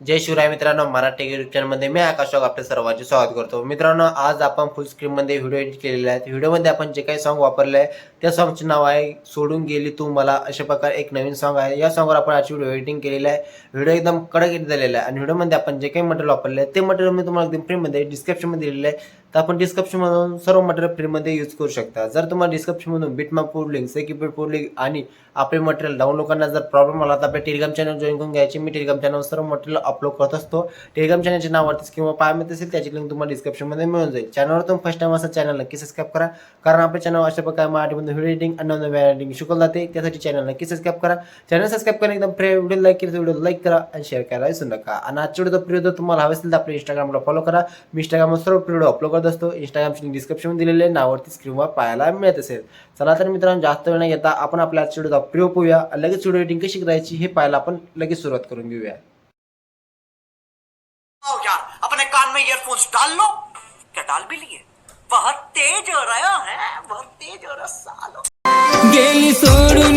जय शिवराय मित्रांनो मराठी युट्यूब चॅनलमध्ये मी आकाशवाग आपल्या सर्वांचे स्वागत करतो. मित्रांनो आज आपण फुल स्क्रीनमध्ये व्हिडिओ एडिट केलेला आहे व्हिडिओमध्ये आपण जे काही सॉन्ग वापरले आहे त्या सॉन्गचे नाव आहे सोडून गेली तू मला अशा प्रकारे एक नवीन सॉन्ग आहे. या सॉन्गवर आपण आजची व्हिडिओ एडिटिंग केलेली आहे. व्हिडिओ एकदम कडक एडिट झालेला आहे. आणि व्हिडिओमध्ये आपण जे काही मटेरियल वापरले आहे ते मटेरियल मी तुम्हाला एकदम फ्रीमध्ये डिस्क्रिप्शनमध्ये दिलेलं आहे. तर आपण डिस्क्रिप्शनमधून सर्व मटेरियल फ्रीमध्ये यूज करू शकता. जर तुम्हाला डिस्क्रिप्शनमधून बिटमार्क फूड लिंक सेक्युपेड फूड लिंक आणि आपले मटेरियल डाउनलोड करण्यास जर प्रॉब्लेम आला तर आपल्या टेलिग्राम चॅनल जॉईन करून घ्यायची. मी टेलिग्राम चॅनल सर्व मटेरियल अपलोड करत असतो. टेलिग्राम नाव नावावरतीच किंवा पाय मिळत असेल त्याची लिंक तुम्हाला डिस्क्रिप्शनमध्ये मिळून जाईल. चॅनलवर तुम्ही फर्स्ट टाइम असं चॅनल नक्की सबस्क्राईब करा. कारण आपल्या चॅनल अशा प्रकारे मराठीमध्ये व्हिडिओ एडिटिंग आणि नवीन एडिटिंग शिकवलं जाते. त्यासाठी चॅनल नक्की सबस्क्राईब करा. चॅनल सबस्क्राईब करा एकदम फ्री व्हिडिओ लाईक केला व्हिडिओ लाईक करा आणि शेअर करायला विसरू नका. आणि आजच्या व्हिडिओ प्रिय तुम्हाला हवे असेल तर आपल्या इंस्टाग्रामला फॉलो करा. मी इंस्टाग्रामवर सर्व व्हिडिओ अपलोड करतो. असतो. इंस्टाग्रामची लिंक डिस्क्रिप्शन दिलेले आहे. नावरती स्क्रीनवर पाहायला मिळत असेल. चला तर मित्रांनो जास्त वेळ न घेता आपण आपल्या व्हिडिओचा प्रयोग पोहूया. लगेच व्हिडिओ एडिटिंग कशी करायची हे पाहायला आपण लगेच सुरुवात करून घेऊया. आओ यार अपने कान में ईयरफोन्स डाल लो. क्या डाल भी लिए? बहुत तेज हो रहा है बहुत तेज हो रहा सालो। गेली सोडून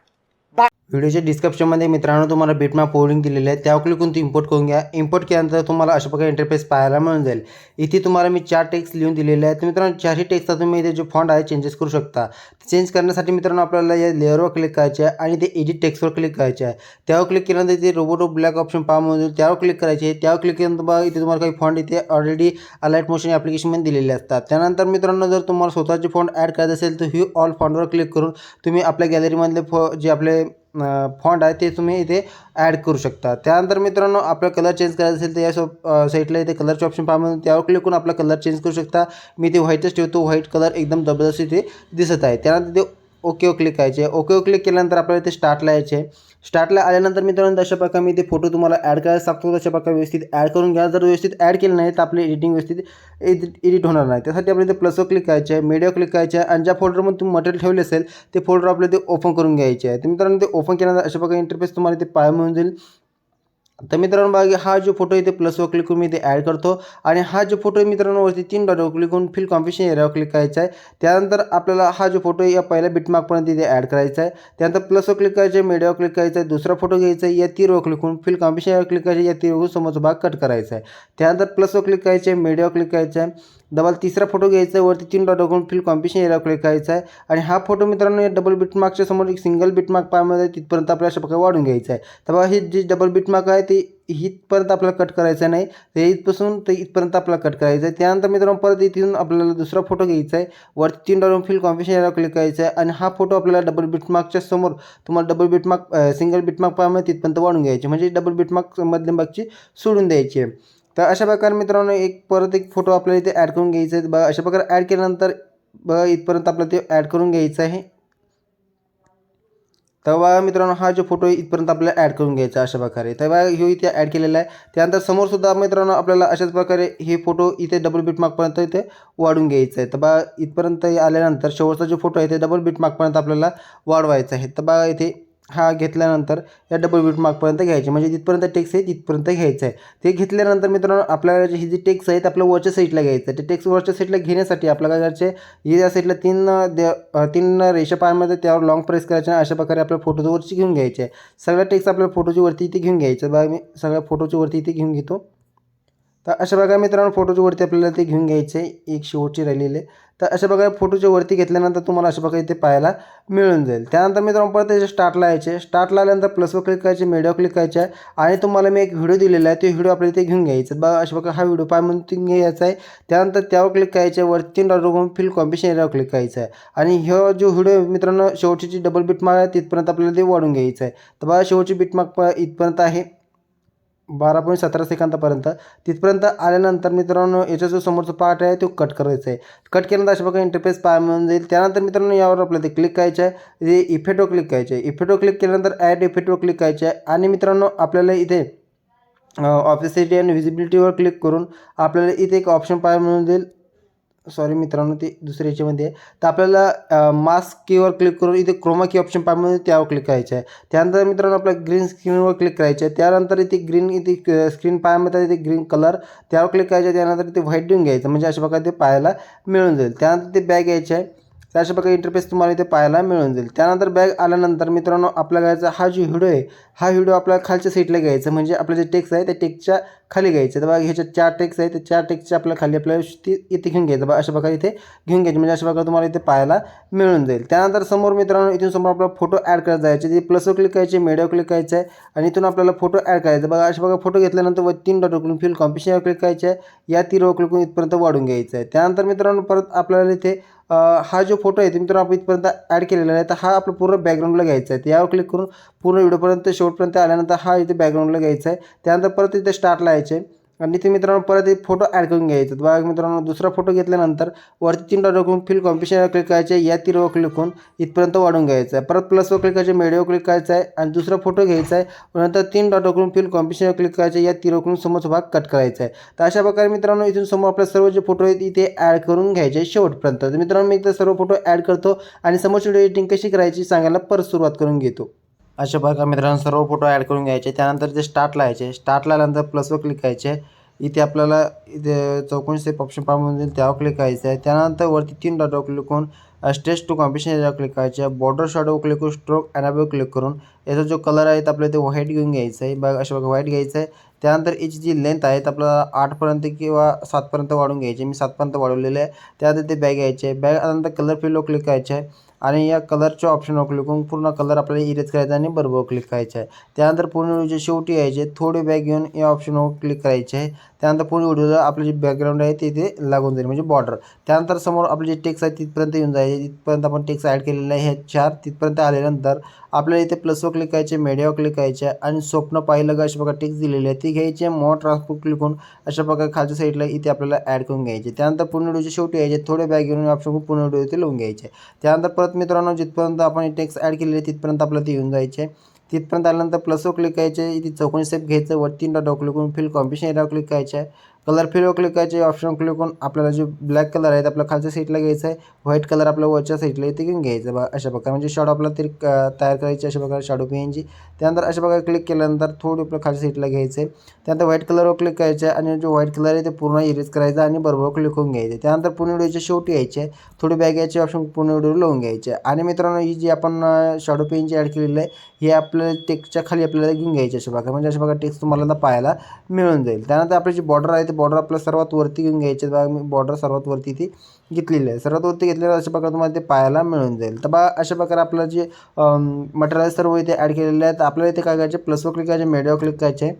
व्हिडिओच्या डिस्क्रिप्शनमध्ये मित्रांनो तुम्हाला बिटमॅप पोलिंग दिलेलं आहे त्यावर क्लिक करून इम्पोर्ट करून घ्या. इम्पोर्ट केल्यानंतर तुम्हाला अशा प्रकारे इंटरफेस पाहायला मिळून जाईल. इथे तुम्हाला मी चार टेक्स्ट लिहून दिलेले आहेत. मित्रांनो चारही टेक्स्टचा तुम्ही इथे जो फॉन्ट आहे चेंजेस करू शकता. चेंज करण्यासाठी मित्रांनो आपल्याला या लेअरवर क्लिक करायचे आहे आणि ते एडिट टेक्स्टवर क्लिक करायचे आहे. त्यावर क्लिक केल्यानंतर इथे रोबोटो ब्लॅक ऑप्शन पाहा म्हणून त्यावर क्लिक करायचे आहे. त्यावर क्लिक केल्यानंतर बघा इथे तुम्हाला काही फॉन्ट इथे ऑलरेडी अलाइट मोशन ॲप्लिकेशनमध्ये दिलेले असतात. त्यानंतर मित्रांनो जर तुम्हाला स्वतःचे फॉन्ट ॲड करायचं असेल तर ही ऑल फॉन्टवर क्लिक करून तुम्ही आपल्या गॅलरीमधले फॉ जे आपले फॉन्ट आहे ते तुम्ही इथे ॲड करू शकता. त्यानंतर मित्रांनो आपला कलर चेंज करायचा असेल तर या सो साईटला इथे कलरचे ऑप्शन पाहून म्हणून त्यावर क्लिक करून आपला कलर चेंज करू शकता. मी ते व्हाईटच ठेवतो व्हाईट कलर एकदम जबरदस्त इथे दिसत आहे. त्यानंतर ते ओके ओ क्लिक करायचे ओके ओ क्लिक केल्यानंतर आपल्याला इथे स्टार्टला यायचे स्टार्टला आल्यानंतर मित्रांनो तशा प्रकारे मी ते फोटो तुम्हाला ॲड करायला सांगतो. तशा प्रकारे व्यवस्थित ॲड करून घ्या. जर व्यवस्थित ॲड केलं नाही तर आपली एडिटिंग व्यवस्थित एडिट एडिट होणार नाही. त्यासाठी आपल्याला इथे प्लसवर क्लिक करायचे आहे. मीडिया क्लिक करायचे आहे. आणि ज्या फोल्डरमध्ये तुम्ही मटेरियल ठेवले असेल ते फोल्डर आपल्याला ते ओपन करून घ्यायचे आहे. तर मित्रांनो ते ओपन केल्यानंतर अशा प्रकारे इंटरफेस तुम्हाला ते पाय मिळून जाईल. तर मित्रांनो बघा हा जो फोटो इथे प्लसवर क्लिक करून मी इथे ॲड करतो आणि हा जो फोटो मित्रांनो वरती तीन डॉटवर क्लिक करून फिल कॉम्पिशन एरियावर क्लिक करायचा आहे त्यानंतर आपल्याला हा जो फोटो या पहिल्या बिटमार्कपर्यंत इथे ॲड करायचा आहे त्यानंतर प्लसवर क्लिक करायचं आहे मीडियावर क्लिक करायचं आहे दुसरा फोटो घ्यायचा आहे या तीरवर क्लिक करून फिल कॉम्पिशन एरियावर क्लिक करायचं या तीरवर समोरचा भाग कट करायचा आहे त्यानंतर प्लसवर क्लिक करायचं आहे मीडियावर क्लिक करायचं आहे डबल तिसरा फोटो घ्यायचा आहे वरती तीन डॉट करून फिल कॉम्पिशन एरियावर क्लिक करायचा आहे आणि हा फोटो मित्रांनो या डबल बिटमार्कच्या समोर एक सिंगल बिटमार्क पायामध्ये तिथपर्यंत आपल्याला अशा प्रकारे वाढून घ्यायचा आहे तर बघा हे जे डबल बिटमार्क आहे ते इथपर्यंत आपल्याला कट करायचं नाही. ते इथपासून ते इथपर्यंत आपल्याला कट करायचं आहे. त्यानंतर मित्रांनो परत इथून आपल्याला दुसरा फोटो घ्यायचा आहे. वरती तीन डॉलर फिल कॉम्पिशन एरियावर क्लिक करायचं आहे. आणि हा फोटो आपल्याला डबल बिटमार्कच्या समोर तुम्हाला डबल बिटमार्क सिंगल बिटमार्क पाहिजे तिथपर्यंत वाढून घ्यायचे. म्हणजे डबल बिटमार्कमधल्या मधल्या सोडून द्यायची आहे. तर अशा प्रकारे मित्रांनो एक परत एक फोटो आपल्याला इथे ॲड करून घ्यायचा आहे. बघा अशा प्रकारे ॲड केल्यानंतर बघा इथपर्यंत आपल्याला ते ॲड करून घ्यायचं आहे. तर बघा मित्रांनो हा जो फोटो आहे इथपर्यंत आपल्याला ॲड करून घ्यायचा अशा प्रकारे. तर बघा ह्यो इथे ॲड केलेला आहे. त्यानंतर समोरसुद्धा मित्रांनो आपल्याला अशाच प्रकारे हे फोटो इथे डबल बिटमार्कपर्यंत इथे वाढून घ्यायचं आहे. तर बघा इथपर्यंत आल्यानंतर शेवटचा जो फोटो आहे ते डबल बिटमार्कपर्यंत आपल्याला वाढवायचा आहे. तर बघा इथे हा घेतल्यानंतर या डबल बीट मार्कपर्यंत घ्यायची. म्हणजे जिथपर्यंत टेक्स आहे तिथपर्यंत घ्यायचं आहे. ते घेतल्यानंतर मित्रांनो आपल्याला जे ही जी टेक्स आहे ते आपल्या वरच्या साईडला घ्यायचं आहे. ते टेक्स वरच्या साईडला घेण्यासाठी आपल्याला घरचे हे या साईडला तीन दे तीन रेषा पायामध्ये त्यावर लॉंग प्रेस करायचे आणि अशा प्रकारे आपल्या फोटोच्या वरची घेऊन घ्यायचे. आहे सगळ्या टेक्स आपल्या फोटोची वरती इथे घेऊन घ्यायचं. बघा मी सगळ्या फोटोची वरती इथे घेऊन घेतो. तर अशा प्रकारे मित्रांनो फोटोच्या वरती आपल्याला ते घेऊन घ्यायचे आहे एक शेवटची राहिलेली. आहे तर अशा प्रकारे फोटोच्या वरती घेतल्यानंतर तुम्हाला अशा प्रकारे इथे पाहायला मिळून जाईल. त्यानंतर मित्रांनो परत त्याच्या स्टार्टला यायचे. स्टार्टला आल्यानंतर प्लसवर क्लिक करायचे मेडिओ क्लिक करायचे. आहे आणि तुम्हाला मी एक व्हिडिओ दिलेला आहे तो व्हिडिओ आपल्याला इथे घेऊन घ्यायचं. बघा अशा प्रकारे हा व्हिडिओ पाय म्हणून घ्यायचा आहे. त्यानंतर त्यावर क्लिक करायचे वरती तीन डॉट फिल कॉम्पिशन एरियावर क्लिक करायचं आहे. आणि ह्यो जो व्हिडिओ मित्रांनो शेवटची जी डबल बिटमार्क आहे तिथपर्यंत आपल्याला ते वाढून घ्यायचं आहे. तर बघा शेवटची बिटमार्क इथपर्यंत आहे. बारा पॉईंट सतरा सेकंदापर्यंत. तिथपर्यंत आल्यानंतर मित्रांनो याचा जो समोरचा पार्ट आहे तो कट करायचा आहे. कट केल्यानंतर अशा प्रकारे इंटरफेस पाय मिळून जाईल. त्यानंतर मित्रांनो यावर आपल्याला ते क्लिक करायचं आहे. ते इफेक्टवर क्लिक करायचं आहे. इफेक्टवर क्लिक केल्यानंतर ॲड इफेक्टवर क्लिक करायचे आहे. आणि मित्रांनो आपल्याला इथे ऑफिसिटी आणि व्हिजिबिलिटीवर क्लिक करून आपल्याला इथे एक ऑप्शन पाय मिळून जाईल. सॉरी मित्रांनो ते दुसऱ्या याच्यामध्ये आहे. तर आपल्याला मास्क कीवर क्लिक करून इथे क्रोमा की ऑप्शन पाहिजे त्यावर क्लिक करायचं आहे. त्यानंतर मित्रांनो आपल्या ग्रीन स्क्रीनवर क्लिक करायचं आहे. त्यानंतर इथे ग्रीन इथे स्क्रीन पायामध्ये इथे ग्रीन कलर त्यावर क्लिक करायचं आहे. त्यानंतर इथे व्हाईट देऊन घ्यायचं म्हणजे अशा प्रकारे ते पाहायला मिळून जाईल. त्यानंतर ते बॅग यायचे आहे. तर अशा प्रकारे इंटरफेस तुम्हाला इथे पाहायला मिळून जाईल. त्यानंतर बॅग आल्यानंतर मित्रांनो आपला घ्यायचा हा जो व्हिडिओ आहे हा व्हिडिओ आपल्या खालच्या साईडला घ्यायचा. म्हणजे आपलं जे टेक्स्ट आहे त्या टेक्स्टच्या खाली घ्यायचं. तर बघा ह्याच्यात चार टेक्स्ट आहे त्या चार टेक्स्टच्या आपल्या खाली आपल्याला ती इथे घेऊन घ्यायचं. बघा अशा प्रकारे इथे घेऊन घ्यायचे. म्हणजे अशा प्रकारे तुम्हाला इथे पाहायला मिळून जाईल. त्यानंतर समोर मित्रांनो इथून समोर आपला फोटो ॲड करत जायचे ते प्लसवर क्लिक करायचे मेडिओ क्लिक करायचं आहे आणि इथून आपल्याला फोटो ॲड करायचा बघा अशा प्रकारे फोटो घेतल्यानंतर व तीन डॉट उकलून फिल कॉम्पिशनवर क्लिक करायचं आहे. या तीन क्लिक करून इथपर्यंत वाढून घ्यायचं आहे. त्यानंतर मित्रांनो परत आपल्याला इथे हा जो फोटो आहे ते मित्रांनो आपण इथपर्यंत ॲड केलेला आहे. तर हा आपलं पूर्ण बॅकग्राऊंडला घ्यायचा आहे. तर यावर क्लिक करून पूर्ण व्हिडिओपर्यंत शेवटपर्यंत आल्यानंतर हा इथे बॅकग्राऊंडला घ्यायचा आहे. त्यानंतर परत इथे स्टार्टला यायचे. आणि इथे मित्रांनो परत एक फोटो ॲड करून घ्यायचा. बघा मित्रांनो दुसरा फोटो घेतल्यानंतर वरती तीन डॉट करून फिल कॉम्पिशनवर क्लिक करायचे. या तीनवर क्लिक करून इथपर्यंत वाढून घ्यायचं आहे. परत प्लसवर क्लिक करायचे मेडिओ क्लिक करायचं आहे. आणि दुसरा फोटो घ्यायचा आहे. नंतर तीन डॉट करून फिल कॉम्पिशनवर क्लिक करायचे. या तीरवर करून समोरचा भाग कट करायचा आहे. तर अशा प्रकारे मित्रांनो इथून समोर आपल्या सर्व जे फोटो आहेत इथे ॲड करून घ्यायचे शेवटपर्यंत. तर मित्रांनो मी इथे सर्व फोटो ॲड करतो आणि समोरची एडिटिंग कशी करायची सांगायला परत सुरुवात करून घेतो. अशा प्रकारे मित्रांनो सर्व फोटो ॲड करून घ्यायचे. त्यानंतर ते स्टार्टला यायचे स्टार्टला आल्यानंतर प्लसवर क्लिक करायचे. इथे आपल्याला इथे चौकोन स्टेप ऑप्शन पाहून जाईल त्यावर क्लिक करायचं आहे. त्यानंतर वरती तीन डॉटवर क्लिक करून स्टेज टू कॉम्पिशन याच्यावर क्लिक करायचे. बॉर्डर शॉटवर क्लिक करून स्ट्रोक ॲनाबवर क्लिक करून याचा जो कलर आहे तो आपल्याला ते व्हाईट घेऊन घ्यायचं आहे. बघा अशा बघा व्हाईट घ्यायचं आहे. त्यानंतर याची जी लेंथ आहे तर आपल्याला आठपर्यंत किंवा सातपर्यंत वाढून घ्यायची. मी सातपर्यंत वाढवलेले आहे. त्यानंतर ते बॅग घ्यायचे आहे बॅग आल्यानंतर कलर फिलवर क्लिक करायचे आहे आणि या कलरच्या ऑप्शनवर क्लिक करून पूर्ण कलर आपल्याला इरेज करायचा आणि बरोबर क्लिक करायचं आहे. त्यानंतर पूर्ण व्हिडिओचे शेवटी यायचे. थोडे बॅग घेऊन या ऑप्शनवर क्लिक करायचे आहे. त्यानंतर पूर्ण व्हिडिओला आपलं जे बॅकग्राऊंड आहे ते इथे लागून जाईल. म्हणजे बॉर्डर त्यानंतर समोर आपले जे टेक्स आहे तिथपर्यंत येऊन जायचे तिथपर्यंत आपण टेक्स ॲड केलेलं आहे. हे चार तिथपर्यंत आल्यानंतर आपल्याला इथे प्लसवर क्लिक करायचे मीडियावर क्लिक करायचे आणि स्वप्न पाहिलं का अशी बघा टेक्स दिलेले आहे ती घ्यायची मॉ ट्रान्सपोर्ट क्लिक करून अशा प्रकारे खालच्या साईडला इथे आपल्याला ॲड करून घ्यायचे. त्यानंतर पूर्ण व्हिडिओचे शेवटी यायचे. थोडे बॅग घेऊन ऑप्शन पूर्ण व्हिडिओ इथे लिहून घ्यायचे. त्यानंतर परत मित्रांनो जिथपर्यंत आपण टेक्स्ट ॲड केलेले तिथपर्यंत आपल्याला ते येऊन जायचे. तिथपर्यंत आल्यानंतर प्लसवर क्लिक करायचे. इथे चौकोनी स्टेप घ्यायचं. वर तीन डॉट क्लिक करून फिल कॉम्पिशन एरियावर क्लिक करायचं. आहे कलर फिलवर क्लिक करायचे ऑप्शन क्लिक करून आपल्याला जे ब्लॅक कलर आहे ते आपल्या खालच्या साईडला घ्यायचं आहे व्हाईट कलर आपल्या वरच्या साईडला इथे घेऊन घ्यायचं बा अशा प्रकारे. म्हणजे शॉडो आपल्याला तरी तयार करायची अशा प्रकारे शॅडो पेनची त्यानंतर अशा प्रकारे क्लिक केल्यानंतर थोडी आपल्या खालच्या साईडला घ्यायचं आहे त्यानंतर व्हाईट कलरवर क्लिक करायचं आहे आणि जो व्हाईट कलर आहे ते पूर्ण इरेज करायचा आणि बरोबर क्लिक होऊन घ्यायचं त्यानंतर पूर्ण व्हिडिओच्या शेवटी यायचे थोडी बॅग यायची ऑप्शन पूर्ण व्हिडिओ लावून घ्यायचे आणि मित्रांनो ही जी आपण शॅडो पेनची ॲड केलेली आहे हे आपल्या टेक्स्टच्या खाली आपल्याला घेऊन घ्यायची अशा प्रकारे. म्हणजे अशा प्रकारे टेक्स्ट तुम्हाला पाहायला मिळून जाईल. त्यानंतर आपली जी बॉर्डर आहे ते बॉर्डर आपल्या सर्वात वरती घेऊन घ्यायचे. बघा मी बॉर्डर सर्वात वरती ती घेतलेली आहे. सर्वात वरती घेतलेलं अशा प्रकारे तुम्हाला ते पाहायला मिळून जाईल. तर बघा अशा प्रकारे आपलं जे मटेरियल सर्व इथे ॲड केलेले आहे तर आपल्याला इथे काय करायचे? प्लसवर क्लिक करायचे मेडिओ क्लिक करायचे.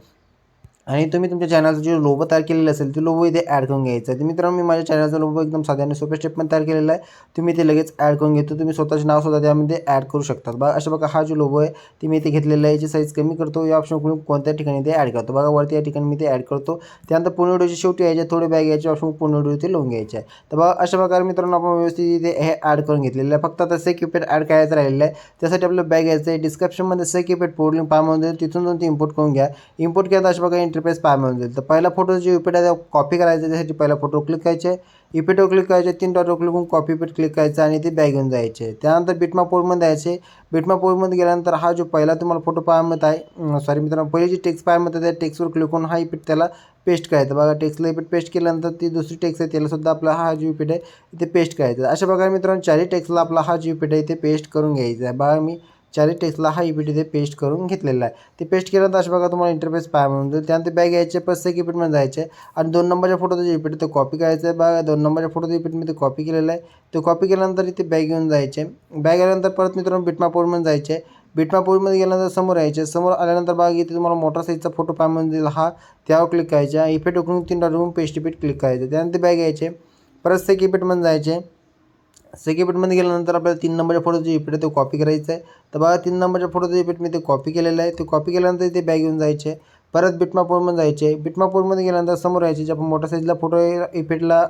आणि तुम्ही तुमच्या चॅनलचं जे लोगो तयार केलेलं असेल ते लोगो इथे ॲड करून घ्यायचं आहे. तर मित्रांनो मी माझ्या चॅनलचा लोगो एकदम साध्या आणि सोप्या स्टेपमध्ये तयार केलेला आहे. तुम्ही ते लगेच ॲड करून घेतो. तुम्ही स्वतःचे नाव सुद्धा त्यामध्ये ॲड करू शकतात. बघा अशा बघा हा जो लोगो आहे ते मी इथे घेतलेला आहे. याची साईज कमी करतो. या ऑप्शन करून कोणत्या ठिकाणी ते ॲड करतो. बघा वरती या ठिकाणी मी ते ॲड करतो. त्यानंतर पूर्ण व्हिडिओची शेवटी यायचे थोडे बॅग यायचे ऑप्शन पूर्ण व्हिडिओ ते लावून घ्यायचे आहे. तर बघा अशा प्रकारे मित्रांनो आपण व्यवस्थित इथे हे ॲड करून घेतलेलं आहे. फक्त आता से कीपॅड ॲड करायचं राहिलेलं आहे. त्यासाठी आपलं बॅग यायचं आहे. डिस्क्रिप्शनमध्ये से कीपॅड पोर्टलिंग म्हणून तिथून जाऊन ते इम्पोर्ट करून घ्या. इम्पोर्ट केला तर अशा प्रकारे इंटरफेस पाय म्हणून जाईल. तर पहिला फोटो जे इपेट आहे कॉपी करायचं त्यासाठी पहिला फोटो क्लिक करायचे. इपेटवर क्लिक करायचे तीन डॉटवर क्लिक करून कॉपी पेट क्लिक करायचं आणि ते बॅग घेऊन जायचे. त्यानंतर बिटमा पोर्टमध्ये जायचे. बिटमा पोर्टमध्ये गेल्यानंतर हा जो पहिला तुम्हाला फोटो पाहायमध्ये आहे सॉरी मित्रांनो पहिले जी टेक्स्ट पाहायमध्ये त्या टेक्स्टवर क्लिक करून हा इपेट त्याला पेस्ट करायचं. बघा टेक्स्टला इपेट पेस्ट केल्यानंतर ती दुसरी टेक्स्ट आहे त्याला सुद्धा आपला हा जो इपेट आहे ते पेस्ट करायचं. अशा प्रकारे मित्रांनो चारही टेक्स्टला आपला हा जो इपेट आहे ते पेस्ट करून घ्यायचा आहे. बघा मी चारही टेक्स्टला हा ई पी इथे पेस्ट करून घेतलेला आहे. ते पेस्ट केल्यानंतर अशा बघा तुम्हाला इंटरफेस पाय म्हणून त्यानंतर बॅग यायचे प्लस एक इपिटमध्ये जायचे. आणि दोन नंबरच्या फोटोचं जे इपिट ते कॉपी करायचं. आहे बघा दोन नंबरच्या फोटोचं इपिट मी ते कॉपी केलेलं आहे. ते कॉपी केल्यानंतर इथे बॅग घेऊन जायचे. बॅग आल्यानंतर परत मित्रांनो बिटमा पोर्टमध्ये जायचे. बिटमा पोर्टमध्ये गेल्यानंतर समोर यायचे. समोर आल्यानंतर बघा इथे तुम्हाला मोठा साईजचा फोटो पाय म्हणून दिला हा त्यावर क्लिक करायचा. इफेक्ट उकळून तीन डॉट पेस्ट इफेक्ट क्लिक करायचं. त्यानंतर बॅग यायचे. परत सेक इफेक्टमध्ये जायचे. सेकिपेटमध्ये गेल्यानंतर आपल्याला तीन नंबरच्या फोटोचं इफेक्ट आहे तो कॉपी करायचं आहे तर बघा तीन नंबरच्या फोटोचं इफेक्ट मी ते कॉपी केलेलं आहे. ते कॉपी केल्यानंतर ते बॅग घेऊन जायचे. परत बिटमा पोर्टमध्ये जायचे. बिटमा पोर्टमध्ये गेल्यानंतर समोर यायचे जे आपण मोठ्या साईजला फोटो इफेक्टला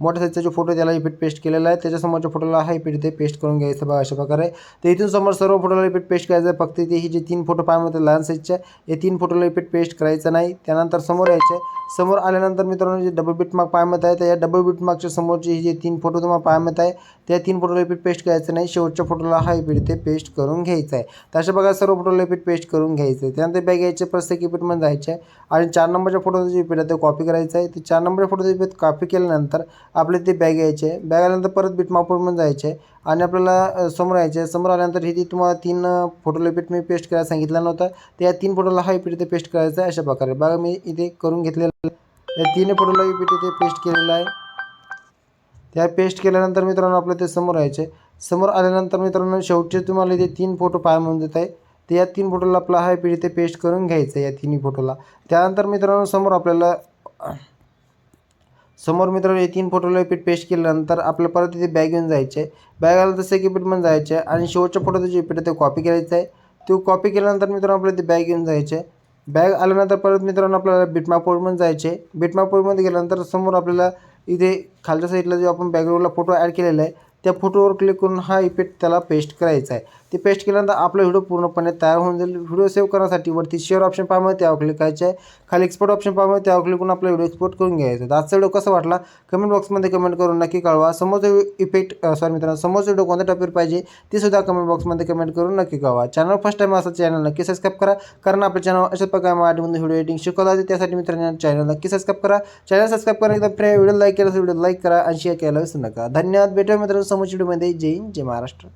मोठ्या साईजचा जो फोटो त्याला इफेक्ट पेस्ट केलेला आहे. त्याच्यासमोरच्या फोटोला हा इफेक्ट इथे पेस्ट करून घ्यायचं बघा अशा प्रकारे. तर इथून समोर सर्व फोटोला इफेक्ट पेस्ट करायचं आहे. फक्त इथे ही जे तीन फोटो पाहायला मिळतात लहान साईजच्या हे तीन फोटोला इफेक्ट पेस्ट करायचं नाही. त्यानंतर समोर यायचे समोर आल्यानंतर मित्रांनो जे डबल बीट मार्क मिळत आहे तर या डबल बिटमार्कच्या समोरचे हे जे तीन फोटो तुम्हाला पाहायला आहे त्या तीन फोटोला इफेक्ट पेस्ट करायचं नाही. शेवटच्या फोटोला हा इफेक्ट इथे पेस्ट करून घ्यायचा आहे. तर अशा प्रकारे सर्व फोटोला इफेक्ट पेस्ट करून घ्यायचं आहे. त्यानंतर बॅग यायचे प्रत्येक इफेक्टमध्ये जायचे आहे. आणि चार नंबरच्या फोटोचं जे इफेक्ट आहे ते कॉपी करायचं आहे. ते चार नंबरच्या फोटोचा इफेक्ट कॉपी केल्यानंतर आपले ते बॅग यायचे. आहे बॅग आल्यानंतर परत बिटमार्कमध्ये जायचे. आहे आणि आपल्याला समोर यायचे. आहे समोर आल्यानंतर हे ती तुम्हाला तीन फोटोला पीठ मी पेस्ट करायला सांगितलं नव्हतं. तर या तीन फोटोला हा पीठ इथे पेस्ट करायचं आहे अशा प्रकारे. बघा मी इथे करून घेतलेलं आहे. या तीन फोटोला इफेक्ट इथे पेस्ट केलेलं आहे. त्या पेस्ट केल्यानंतर मित्रांनो आपलं ते समोर यायचे. समोर आल्यानंतर मित्रांनो शेवटचे तुम्हाला इथे तीन फोटो पाय म्हणून देत आहे. तर या तीन फोटोला आपला हा इफेक्ट इथे पेस्ट करून घ्यायचा आहे या तिन्ही फोटोला त्यानंतर मित्रांनो समोर आपल्याला समोर मित्रांनो हे तीन फोटोला इफेक्ट पेस्ट केल्यानंतर आपल्याला परत तिथे बॅग घेऊन जायचे बॅग आलं तसं इफेक्टमध्ये जायचे आणि शेवटच्या फोटोचं जे इफेक्ट आहे ते कॉपी करायचं आहे तो कॉपी केल्यानंतर मित्रांनो आपल्याला ते बॅग घेऊन जायचे बॅग आल्यानंतर परत मित्रांनो आपल्याला बिटमॅप जायचे बिटमापोर्टमध्ये गेल्यानंतर समोर आपल्याला इथे खालच्या साईडला जो आपण बॅकग्राऊंडला फोटो ॲड केलेला आहे त्या फोटोवर क्लिक करून हा इफेक्ट त्याला पेस्ट करायचा आहे. ते पेस्ट केल्यानंतर आपला व्हिडिओ पूर्णपणे तयार होऊन जाईल. व्हिडिओ सेव्ह करण्यासाठी वरती शेअर ऑप्शन पाहावं त्यावर क्लिक करायचे. आहे खाली एक्सपोर्ट ऑप्शन पाहावं त्यावर क्लिक करून आपला व्हिडिओ एक्सपोर्ट करून घ्यायचा. आजचा व्हिडिओ कसा वाटला? कमेंट बॉक्समध्ये कमेंट करून नक्की कळवा. समोरचा इफेक्ट सॉरी मित्रांनो समोरचा व्हिडिओ कोणत्या टॉपिक पाहिजे ते सुद्धा कमेंट बॉक्समध्ये कमेंट करून नक्की कळवा. चॅनल फर्स्ट टाईम असं चॅनल नक्की सबस्क्राईब करा कारण आपल्या चॅनल अशाच प्रकारे मराठीमध्ये व्हिडिओ एडिटिंग शिकवला जाते. त्यासाठी मित्रांनो चॅनल नक्की सबस्क्राईब करा. चॅनल सबस्क्राईब करा एकदा फ्री व्हिडिओ लाईक केला व्हिडिओ लाईक करा आणि शेअर केला विसरू नका. धन्यवाद. भेटूया मित्रांनो समोरच्या व्हिडिओमध्ये जय हिंद जय महाराष्ट्र.